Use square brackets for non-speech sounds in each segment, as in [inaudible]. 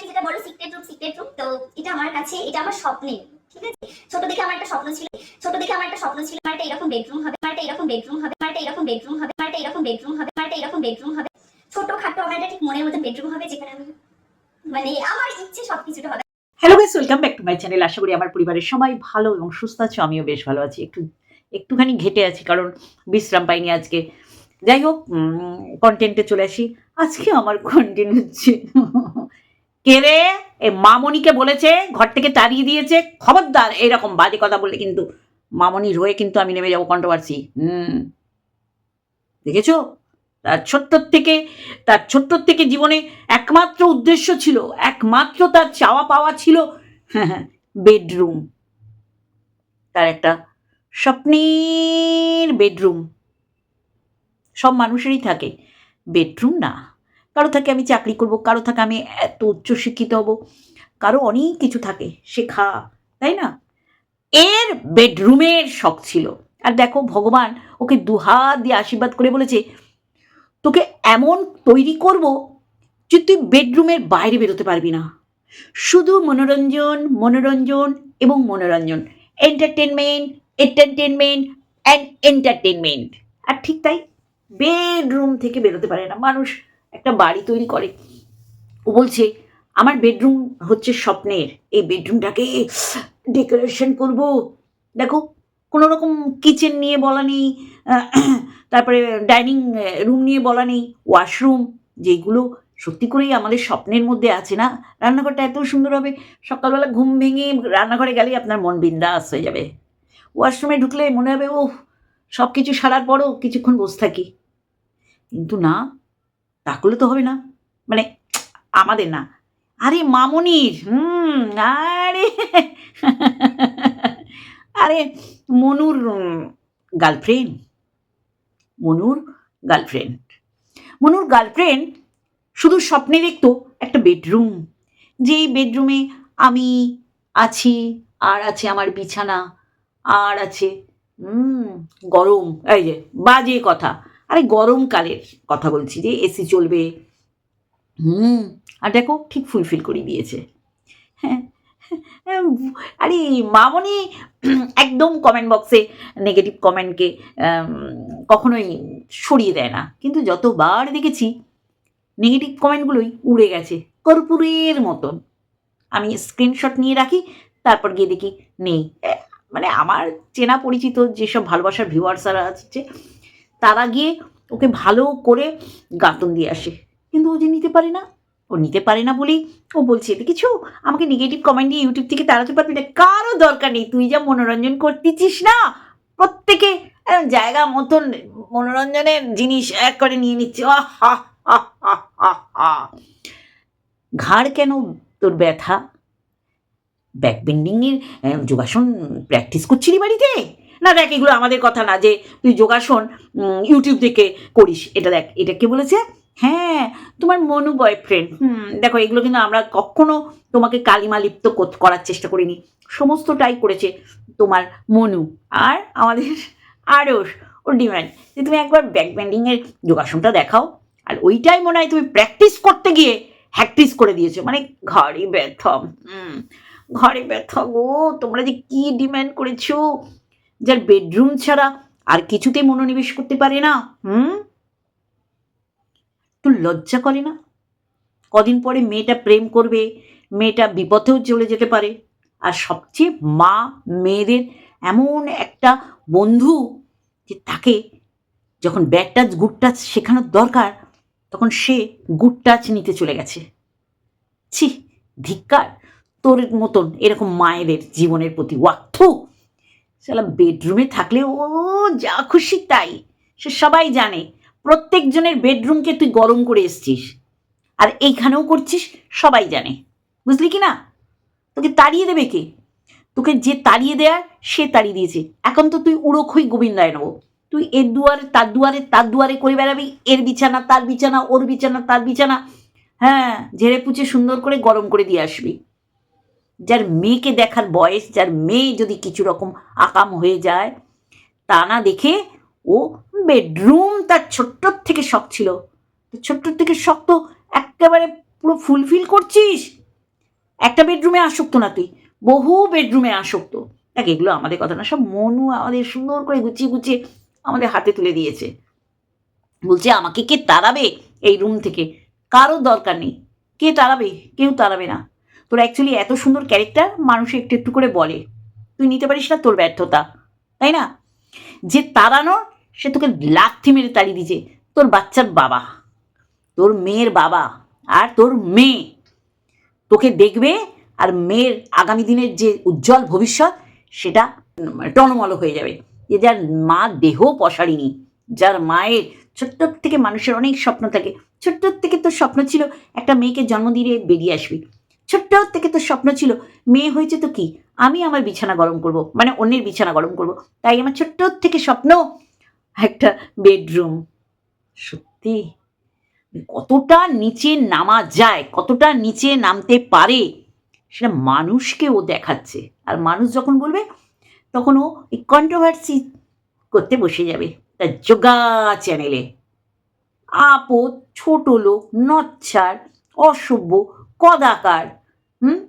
কি যেটা বলো সিক্রেট রুম সিক্রেট রুম তো এটা আমার কাছে, এটা আমার স্বপ্নের ঠিক আছে? ছোট থেকে আমার একটা স্বপ্ন ছিল, ছোট থেকে আমার একটা স্বপ্ন ছিল, আমার একটা এরকম বেডরুম হবে, আমার একটা এরকম বেডরুম হবে, আমার একটা এরকম বেডরুম হবে, আমার একটা এরকম বেডরুম হবে, আমার একটা এরকম বেডরুম হবে। ছোট খাটো আমার একটা ঠিক মনের মতো বেডরুম হবে, যেখানে আমি মানে আমার ইচ্ছে সবকিছুটা হবে। Hello guys welcome back to my channel আশা করি আমার পরিবারের সবাই ভালো এবং সুস্থ আছো, আমিও বেশ ভালো আছি। একটু একটুখানি ঘেটে আছি, কারণ বিশ্রাম পাইনি আজকে। যাই হোক কন্টেন্টে চলে আসি। আজকে আমার কন্টেন্ট হচ্ছে কে রে? এ মামনিকে বলেছে ঘর থেকে তাড়িয়ে দিয়েছে। খবরদার এরকম বাজে কথা বললে কিন্তু মামনির হয়ে কিন্তু আমি নেমে যাব কন্ট্রোভার্সি হুম। দেখেছ? তার ছোট্টর থেকে, তার ছোট্টর থেকে জীবনে একমাত্র উদ্দেশ্য ছিল, একমাত্র তার চাওয়া পাওয়া ছিল [laughs] বেডরুম তার একটা স্বপ্নের বেডরুম সব মানুষেরই থাকে। বেডরুম না। কারও থাকে আমি চাকরি করব, কারও থাকে আমি এত উচ্চশিক্ষিত হব, কারও অনেক কিছু থাকে, শেখা, তাই না? এর বেডরুমের শখ ছিল। আর দেখো, ভগবান ওকে দুহাত দিয়ে আশীর্বাদ করে বলেছে, তোকে এমন তৈরি করব যে তুই বেডরুমের বাইরে বেরোতে পারবি না। শুধু মনোরঞ্জন মনোরঞ্জন এবং মনোরঞ্জন। এন্টারটেনমেন্ট এন্টারটেনমেন্ট অ্যান্ড এন্টারটেনমেন্ট আর ঠিক তাই, বেডরুম থেকে বেরোতে পারে না। মানুষ একটা বাড়ি তৈরি করে। ও বলছে, আমার বেডরুম হচ্ছে স্বপ্নের। এই বেডরুমটাকে ডেকোরেশন করব। দেখো, কোনো রকম কিচেন নিয়ে বলা নেই তারপরে ডাইনিং রুম নিয়ে বলা নেই ওয়াশরুম যেগুলো সত্যি করেই আমাদের স্বপ্নের মধ্যে আছে না? রান্নাঘরটা এত সুন্দর হবে, সকালবেলা ঘুম ভেঙে রান্নাঘরে গেলেই আপনার মন বিন্দাস হয়ে যাবে। ওয়াশরুমে ঢুকলে মনে হবে ও সব কিছু সারার পরও কিছুক্ষণ বসে থাকি। কিন্তু না তা করলে তো হবে না। মানে আমাদের না। আরে মামনির, হুম, আরে। আরে মনুর গার্লফ্রেন্ড। মনুর গার্লফ্রেন্ড। মনুর গার্লফ্রেন্ড শুধু স্বপ্নে দেখতো একটা বেডরুম। যেই বেডরুমে আমি আছি, আর আছে আমার বিছানা, আর আছে, হুম, গরম, এই যে বাজে কথা। আরে গরমকালের কথা বলছি যে এসি চলবে। হুম আর দেখো ঠিক ফুলফিল করে দিয়েছে। হ্যাঁ হ্যাঁ, আরে মামনি একদম কমেন্ট বক্সে নেগেটিভ কমেন্টকে কখনোই সরিয়ে দেয় না। কিন্তু যতবার দেখেছি নেগেটিভ কমেন্টগুলোই উড়ে গেছে কর্পূরের মতন। আমি স্ক্রিনশট নিয়ে রাখি তারপর গিয়ে দেখি নেই। মানে আমার চেনা পরিচিত যেসব ভালোবাসার ভিউয়ার্সারা আছে তারা গিয়ে ওকে ভালো করে গাতন দিয়ে আসে। কিন্তু ও যে নিতে পারে না, ও নিতে পারে না বলেই ও বলছে, এতে কিছু? আমাকে নেগেটিভ কমেন্ট দিয়ে ইউটিউব থেকে তাড়াতে পারবি না। কারও দরকার নেই। তুই যা মনোরঞ্জন করতেছিস না, প্রত্যেকে জায়গা মতন মনোরঞ্জনের জিনিস এক করে নিয়ে নিচ্ছে। ঘাড় কেন তোর ব্যথা? ব্যাক বেন্ডিংয়ের যোগাসন প্র্যাকটিস করছিলি বাড়িতে? না দেখ, এগুলো আমাদের কথা না, যে তুই যোগাসন ইউটিউব থেকে করিস। এটা দেখ, এটা কে বলেছে? হ্যাঁ তোমার মনু বয়ফ্রেন্ড হুম, দেখো, এগুলো কিন্তু আমরা কখনো তোমাকে কালিমা লিপ্ত করার চেষ্টা করিনি। সমস্তটাই করেছে তোমার মনু আর আমাদের [laughs] আরও ওর ডিমান্ড, যে তুমি একবার ব্যাক ব্যান্ডিংয়ের যোগাসনটা দেখাও। আর ওইটাই মনে হয় তুমি প্র্যাকটিস করতে গিয়ে হ্যাকটিস করে দিয়েছ। মানে ঘরে ব্যথা, হুম, ঘরে ব্যথা গো, তোমরা যে কি ডিম্যান্ড করেছ? যার বেডরুম ছাড়া আর কিছুতেই মনোনিবেশ করতে পারে না, হুম? তো লজ্জা করে না? কদিন পরে মেয়েটা প্রেম করবে, মেয়েটা বিপথেও চলে যেতে পারে, আর সবচেয়ে মা মেয়েদের এমন একটা বন্ধু যে তাকে যখন ব্যাড টাচ গুড টাচ শেখানোর দরকার, তখন সে গুড টাচ নিতে চলে গেছে। ছি, ধিক্কার, তোর মতন এরকম মায়েদের জীবনের প্রতি ওয়াক্থু সালা বেডরুমে থাকলে ও যা খুশি তাই। সে সবাই জানে, প্রত্যেকজনের বেডরুমকে তুই গরম করে এসছিস। আর এইখানেও করছিস, সবাই জানে। বুঝলি কি না? তোকে তাড়িয়ে দেবে কে? তোকে যে তাড়িয়ে দেয়ার, সে তাড়িয়ে দিয়েছে। এখন তো তুই উড়োখই গোবিন্দায় নেব তুই এর দুয়ারে, তার দুয়ারে তার দুয়ারে করে বেড়াবি। এর বিছানা, তার বিছানা, ওর বিছানা, তার বিছানা। হ্যাঁ ঝেড়ে পুচে সুন্দর করে গরম করে দিয়ে আসবি। যার মেয়েকে দেখার বয়স, যার মেয়ে যদি কিছু রকম আকাম হয়ে যায়, তা না দেখে ও বেডরুম তার ছোট্টর থেকে শখ ছিল। ছোট্টর থেকে শখ তো একেবারে পুরো ফুলফিল করছিস? একটা বেডরুমে আসক্ত না তুই? বহু বেডরুমে আসক্ত। দেখ, এগুলো আমাদের কথা না, সব মনু আমাদের সুন্দর করে গুছিয়ে গুছিয়ে আমাদের হাতে তুলে দিয়েছে। বলছে, আমাকে কে তাড়াবে এই রুম থেকে? কারও দরকার নেই। কে তাড়াবে? কেউ তাড়াবে না। তোর অ্যাকচুয়ালি এত সুন্দর ক্যারেক্টার মানুষ একটু একটু করে বলে। তুই নিতে পারিস না তোর ব্যর্থতা, তাই না? যে তাড়ানো, সে তোকে লাথি মেরে তাড়িয়ে দিয়েছে। তোর বাচ্চার বাবা, তোর মেয়ের বাবা আর তোর মেয়ে। তোকে দেখবে আর মেয়ের আগামী দিনের যে উজ্জ্বল ভবিষ্যৎ, সেটা টনমল হয়ে যাবে। যে যার মা দেহ পশারিনি, যার মায়ের ছোট্ট থেকে মানুষের অনেক স্বপ্ন থাকে। ছোট্ট থেকে তোর স্বপ্ন ছিল একটা মেয়েকে জন্ম দিয়ে বেরিয়ে আসবি। ছোট্ট থেকে তো স্বপ্ন ছিল, মেয়ে হয়েছে তো কি? আমি আমার বিছানা গরম করব মানে অন্যের বিছানা গরম করব। তাই আমার ছোট্ট থেকে স্বপ্ন একটা বেডরুম। সত্যি? কতটা নিচে নামা যায়, কতটা নিচে নামতে পারে, সেটা মানুষকে ও দেখাচ্ছে। আর মানুষ যখন বলবে, তখন ও এই কন্ট্রোভার্সি করতে বসে যাবে তার যোগা চ্যানেলে আপদ, ছোট লোক, নচ্ছার, অসভ্য, কদাকার হুম?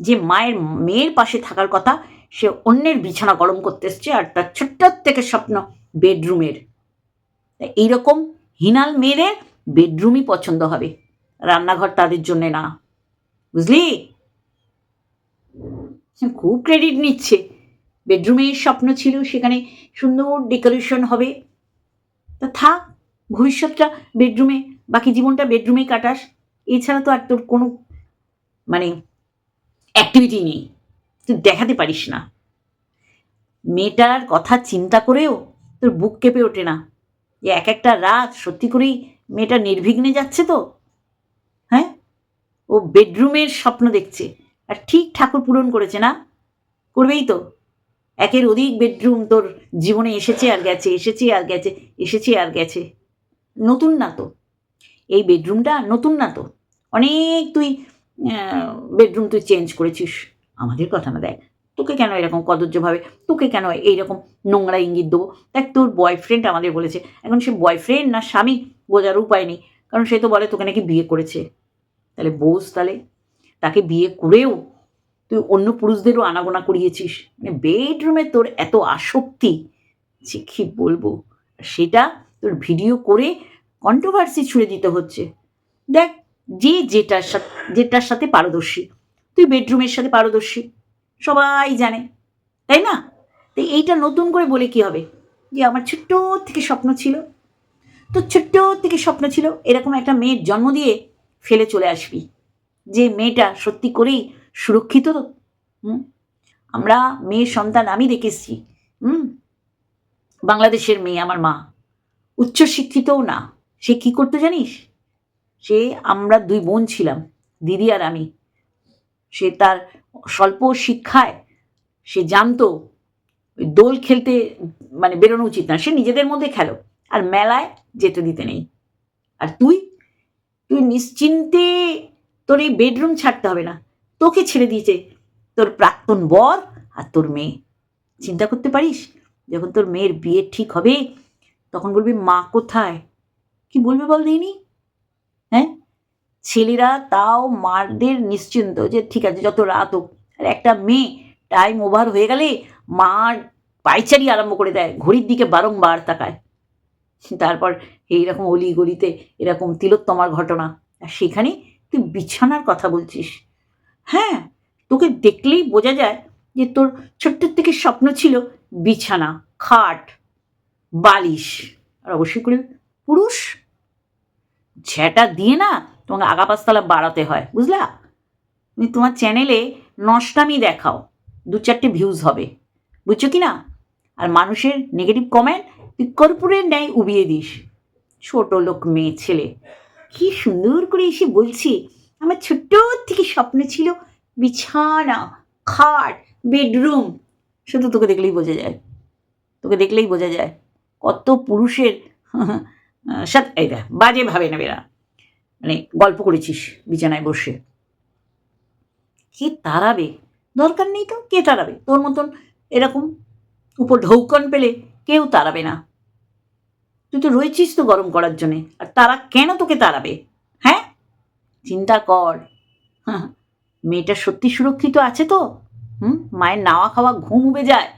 যে মায়ের মেয়ের পাশে থাকার কথা সে অন্যের বিছানা গরম করতে এসছে আর তার ছোট্ট থেকে স্বপ্ন বেডরুমের। এইরকম হিনাল মেয়েদের বেডরুমই পছন্দ হবে। রান্নাঘর তাদের জন্য না। বুঝলি? খুব ক্রেডিট নিচ্ছে। বেডরুমের স্বপ্ন ছিল, সেখানে সুন্দর ডেকোরেশন হবে। তা থাক, ভবিষ্যৎটা বেডরুমে, বাকি জীবনটা বেডরুমে কাটাস। এছাড়া তো আর তোর কোনো মানে অ্যাক্টিভিটি নেই। তুই দেখাতে পারিস না। মেয়েটার কথা চিন্তা করেও তোর বুক কেঁপে ওঠে না। যে এক একটা রাত সত্যি করেই মেয়েটা নির্বিঘ্নে যাচ্ছে তো? হ্যাঁ? ও বেডরুমের স্বপ্ন দেখছে। আর ঠিক ঠাকুর পূরণ করেছে না? করবেই তো। একের অধিক বেডরুম তোর জীবনে এসেছে আর গেছে, এসেছে আর গেছে, এসেছে আর গেছে। নতুন না তো। এই বেডরুমটা নতুন না তো। অনেক তুই বেডরুম তুই চেঞ্জ করেছিস। আমাদের কথা না দেখ। তোকে কেন এরকম কদর্যভাবে তোকে কেন এইরকম নোংরা ইঙ্গিত দেবো? দেখ, তোর বয়ফ্রেন্ড আমাদের বলেছে। এখন সে বয়ফ্রেন্ড না স্বামী বোঝার উপায় নেই। কারণ সে তো বলে, তোকে নাকি বিয়ে করেছে। তাহলে বোঝ তাহলে। তাকে বিয়ে করেও তুই অন্য পুরুষদেরও আনাগোনা করিয়েছিস। মানে বেডরুমে তোর এত আসক্তি যে কী বলব? সেটা তোর ভিডিও করে কন্ট্রোভার্সি ছুড়ে দিতে হচ্ছে। দেখ যে যেটার সাথে যেটার সাথে পারদর্শী। তুই বেডরুমের সাথে পারদর্শী। সবাই জানে, তাই না? তো এইটা নতুন করে বলে কি হবে? যে আমার ছোট্ট থেকে স্বপ্ন ছিল। তো ছোট্ট থেকে স্বপ্ন ছিল, এরকম একটা মেয়ের জন্ম দিয়ে ফেলে চলে আসবি। যে মেয়েটা সত্যি করেই সুরক্ষিত হুম? আমরা মেয়ের সন্তান আমি দেখেছি, হুম? বাংলাদেশের মেয়ে আমার মা। উচ্চশিক্ষিতও না। সে কি করতো জানিস? সে আমরা দুই বোন ছিলাম, দিদি আর আমি। সে তার স্বল্প শিক্ষায় সে জানতো দোল খেলতে মানে বেরোনো উচিত না, সে নিজেদের মধ্যে খেলো আর মেলায় যেতে দিতে নেই। আর তুই? তুই নিশ্চিন্তে তোর এই বেডরুম ছাড়তে হবে না, তোকে ছেড়ে দিয়েছে তোর প্রাক্তন বর আর তোর মেয়ে। চিন্তা করতে পারিস? যখন তোর মেয়ের বিয়ে ঠিক হবে, তখন বলবি, মা কোথায়? কি বলবে বল দিইনি হ্যাঁ? ছেলেরা তাও মারদের নিশ্চিন্ত যে ঠিক আছে যত রাত হোক। আর একটা মেয়ে টাইম ওভার হয়ে গেলে মার পাইচারি আরম্ভ করে দেয় ঘড়ির দিকে বারংবার তাকায়। তারপর এইরকম অলি গলিতে এরকম তিলোত্তমার ঘটনা। আর সেখানে তুই বিছানার কথা বলছিস। হ্যাঁ তোকে দেখলেই বোঝা যায় যে তোর ছোট্ট থেকে স্বপ্ন ছিল বিছানা খাট বালিশ। আর অবশ্যই করে পুরুষ ঝ্যাটা দিয়ে না তোমাকে আগা পাঁচতলা বাড়াতে হয়, বুঝলা? তুমি তোমার চ্যানেলে নষ্টামি দেখাও, দু চারটে ভিউজ হবে, বুঝছ কি না? আর মানুষের নেগেটিভ কমেন্ট তুই কর্পূরের ন্যায় উবিয়ে দিস, ছোট লোক, মেয়ে, ছেলে। কি সুন্দর করে এসে বলছি, আমার ছোট্ট থেকে স্বপ্ন ছিল বিছানা, খাট বেডরুম শুধু তোকে দেখলেই বোঝা যায়, তোকে দেখলেই বোঝা যায়, কত পুরুষের সাথে এই দেখ, বাজে ভাবে না মানে গল্প করেছিস বিছানায় বসে। কে তাড়াবে? দরকার নেই তো, কে তাড়াবে? তোর মতন এরকম উপর ঢৌকন পেলে কেউ তাড়াবে না। তুই তো রয়েছিস তো গরম করার জন্যে, আর তারা কেন তোকে তাড়াবে? হ্যাঁ? চিন্তা কর। হ্যাঁ মেয়েটা সত্যি সুরক্ষিত আছে তো? হুম? মায়ের নাওয়া খাওয়া ঘুম উবে যায়।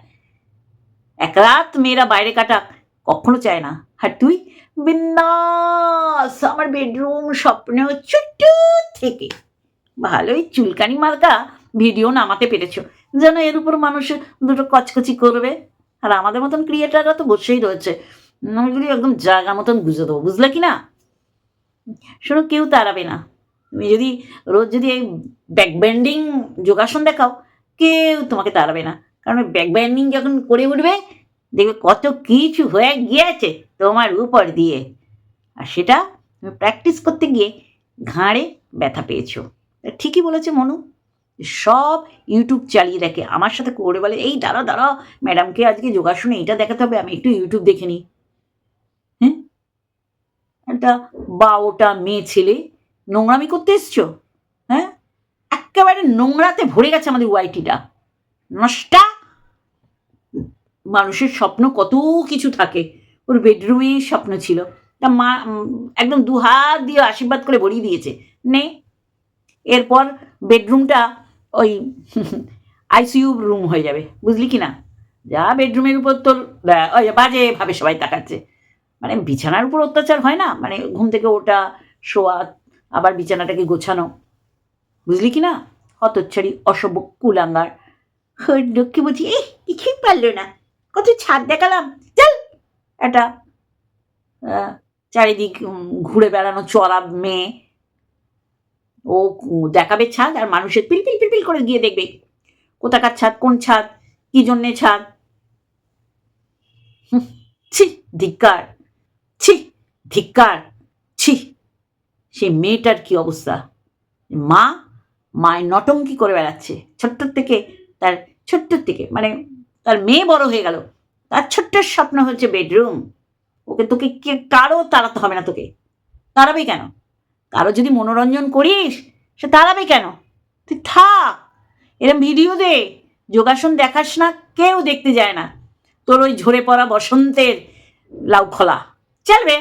এক রাত মেয়েরা বাইরে কাটাক, কখনো চায় না। আর তুই? বিন্দাস। আমার বেডরুম স্বপ্নেও ছোট্ট থেকে। ভালোই চুলকানি মার্কা ভিডিও নামাতে পেরেছ। যেন এর উপর মানুষ দুটো কচকচি করবে। আর আমাদের মতন ক্রিয়েটাররা তো বসেই রয়েছে। ওইগুলি একদম জায়গা মতন বুঝে দেবো, বুঝলে কি না? শোনো, কেউ তাড়াবে না। তুমি যদি রোজ যদি এই ব্যাক ব্যান্ডিং যোগাসন দেখাও, কেউ তোমাকে তাড়াবে না। কারণ ব্যাক ব্যান্ডিং যখন করে উঠবে, দেখবে কত কিছু হয়ে গিয়েছে। তোমার উপর দিয়ে। আর সেটা তুমি প্র্যাকটিস করতে গিয়ে ঘাড়ে ব্যথা পেয়েছ। ঠিকই বলেছে মনু। সব ইউটিউব চালিয়ে দেখে। আমার সাথে করে বলে, এই দাঁড়া দাঁড়া ম্যাডামকে আজকে যোগাসনে এটা দেখাতে হবে, আমি একটু ইউটিউব দেখে নিই। হ্যাঁ? একটা বারোটা মেয়ে ছেলে নোংরামি করতে এসছো? হ্যাঁ? একেবারে নোংরাতে ভরে গেছে আমাদের ওয়াইটিটা নষ্টা! মানুষের স্বপ্ন কত কিছু থাকে। ওর বেডরুমে স্বপ্ন ছিল। তা মা একদম দু হাত দিয়ে আশীর্বাদ করে ভরিয়ে দিয়েছে। নে। এরপর বেডরুমটা ওই [laughs] আইসিইউ রুম হয়ে যাবে। বুঝলি কি না? যা বেডরুমের উপর তোর ওই বাজে ভাবে সবাই তাকাচ্ছে। মানে বিছানার উপর অত্যাচার হয় না? মানে ঘুম থেকে ওটা শোয়া, আবার বিছানাটাকে গোছানো। বুঝলি কি না? হতচ্ছাড়ি অসভ্য কুলাঙ্গার। লক্ষ্মী বলছি এই কিছুই পারল না। কত ছাদ দেখালাম। চল। একটা চারিদিক ঘুরে বেড়ানো চড়া মেয়ে। ও দেখাবে ছাদ আর মানুষের পিল পিল পিল পিল করে গিয়ে দেখবে। কোথাকার ছাদ, কোন ছাদ, কি জন্যে ছাদ? ছি, ধিক্কার ছি ধিক্কার, ছি। সেই মেয়েটার কি অবস্থা? মা, মায়ের নটঙ্কি করে বেড়াচ্ছে। ছোট্ট থেকে তার ছোট্ট থেকে মানে তার মেয়ে বড় হয়ে গেল। তার ছোট্ট স্বপ্ন হচ্ছে বেডরুম। ওকে তোকে কে, কারও তাড়াতে হবে না তোকে। তাড়াবে কেন? কারও যদি মনোরঞ্জন করিস, সে তাড়াবে কেন? তুই থাক। এরম ভিডিও দে। যোগাসন দেখাস না, কেউ দেখতে যায় না। তোর ওই ঝরে পড়া বসন্তের লাউ খোলা। চলবে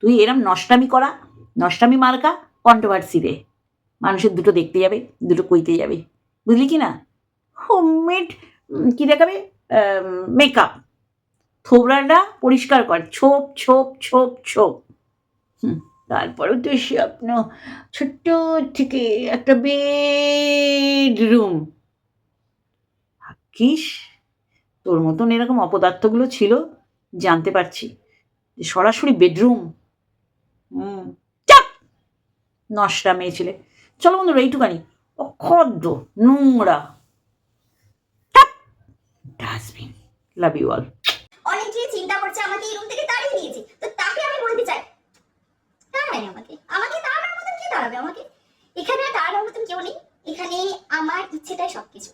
তুই এরম নষ্টামি করা, নষ্টামি মার্কা কন্ট্রোভার্সি দে। মানুষের দুটো দেখতে যাবে, দুটো কইতে যাবে। বুঝলি কি না? হোমমেড কি দেখাবে? মেকআপ থোবড়াটা পরিষ্কার কর। ছোপ ছোপ ছোপ ছোপ। হুম তারপরেও তো স্বপ্ন ছোট্ট থেকে একটা বেডরুম ভাগ্যিস, তোর মতন এরকম অপদার্থগুলো ছিল, জানতে পারছি। যে সরাসরি বেডরুম হুম, চাপ! নষ্টা মেয়ে ছেলে। চলো বন্ধুরা, এইটুকানি। অখদ্দ নোংরা। ডাস্টবিন লাভ ইউ অল অনেকে চিন্তা করছে আমাকে এই রুম থেকে তাড়িয়ে দিয়েছে, তো তাকে আমি বলতে চাই তাড়ায় আমাকে? আমাকে তাড়ানোর মতন কে তাড়াবে আমাকে? এখানে তাড়ানোর মতন কেউ নেই, এখানে আমার ইচ্ছেটাই সবকিছু।